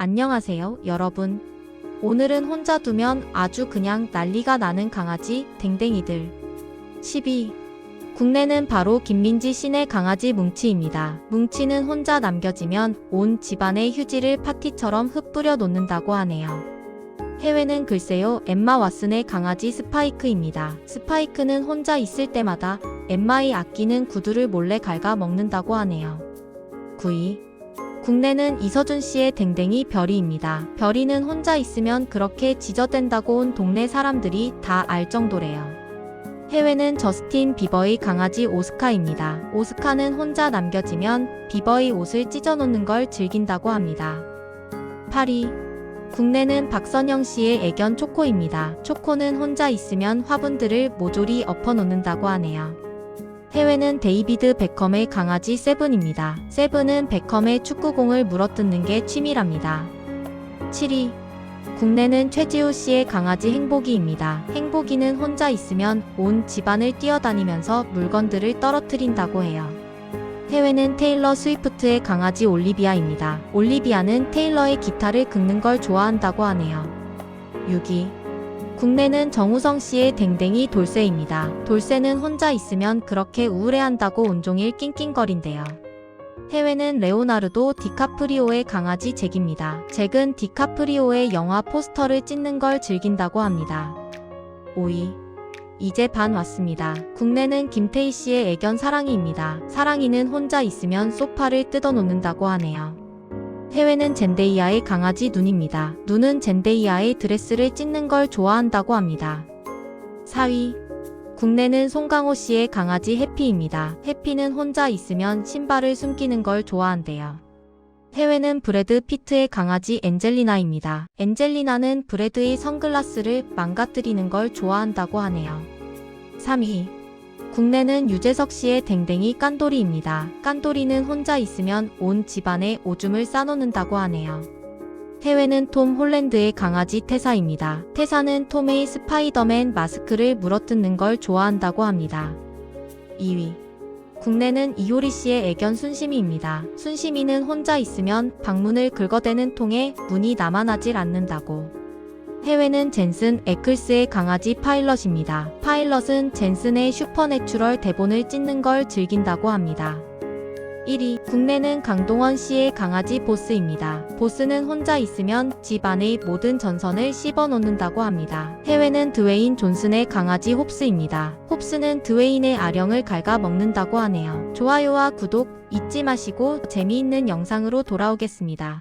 안녕하세요, 여러분. 오늘은 혼자 두면 아주 그냥 난리가 나는 강아지, 댕댕이들. 12. 국내는 바로 김민지 씨네 강아지 뭉치입니다. 뭉치는 혼자 남겨지면 온 집안의 휴지를 파티처럼 흩뿌려 놓는다고 하네요. 해외는 글쎄요, 엠마 왓슨의 강아지 스파이크입니다. 스파이크는 혼자 있을 때마다 엠마의 아끼는 구두를 몰래 갉아 먹는다고 하네요. 9위. 국내는 이서준 씨의 댕댕이 별이입니다. 별이는 혼자 있으면 그렇게 지저댄다고 온 동네 사람들이 다 알 정도래요. 해외는 저스틴 비버의 강아지 오스카입니다. 오스카는 혼자 남겨지면 비버의 옷을 찢어놓는 걸 즐긴다고 합니다. 8위. 국내는 박선영 씨의 애견 초코입니다. 초코는 혼자 있으면 화분들을 모조리 엎어놓는다고 하네요. 해외는 데이비드 베컴의 강아지 세븐입니다. 세븐은 베컴의 축구공을 물어뜯는 게 취미랍니다. 7위. 국내는 최지우 씨의 강아지 행복이입니다. 행복이는 혼자 있으면 온 집안을 뛰어다니면서 물건들을 떨어뜨린다고 해요. 해외는 테일러 스위프트의 강아지 올리비아입니다. 올리비아는 테일러의 기타를 긁는 걸 좋아한다고 하네요. 6위. 국내는 정우성 씨의 댕댕이 돌쇠입니다. 돌쇠는 혼자 있으면 그렇게 우울해한다고 온종일 낑낑거린대요. 해외는 레오나르도 디카프리오의 강아지 잭입니다. 잭은 디카프리오의 영화 포스터를 찢는 걸 즐긴다고 합니다. 5위. 이제 반 왔습니다. 국내는 김태희 씨의 애견 사랑이입니다. 사랑이는 혼자 있으면 소파를 뜯어놓는다고 하네요. 해외는 젠데이아의 강아지 눈입니다. 눈은 젠데이아의 드레스를 찢는 걸 좋아한다고 합니다. 4위. 국내는 송강호 씨의 강아지 해피입니다. 해피는 혼자 있으면 신발을 숨기는 걸 좋아한대요. 해외는 브래드 피트의 강아지 엔젤리나입니다. 엔젤리나는 브래드의 선글라스를 망가뜨리는 걸 좋아한다고 하네요. 3위. 국내는 유재석 씨의 댕댕이 깐돌이입니다. 깐돌이는 혼자 있으면 온 집안에 오줌을 싸놓는다고 하네요. 해외는 톰 홀랜드의 강아지 태사입니다. 태사는 톰의 스파이더맨 마스크를 물어뜯는 걸 좋아한다고 합니다. 2위. 국내는 이효리 씨의 애견 순심이입니다. 순심이는 혼자 있으면 방문을 긁어대는 통에 문이 남아나질 않는다고. 해외는 젠슨 에클스의 강아지 파일럿입니다. 파일럿은 젠슨의 슈퍼내추럴 대본을 찢는 걸 즐긴다고 합니다. 1위. 국내는 강동원 씨의 강아지 보스입니다. 보스는 혼자 있으면 집 안의 모든 전선을 씹어 놓는다고 합니다. 해외는 드웨인 존슨의 강아지 홉스입니다. 홉스는 드웨인의 아령을 갉아 먹는다고 하네요. 좋아요와 구독 잊지 마시고 재미있는 영상으로 돌아오겠습니다.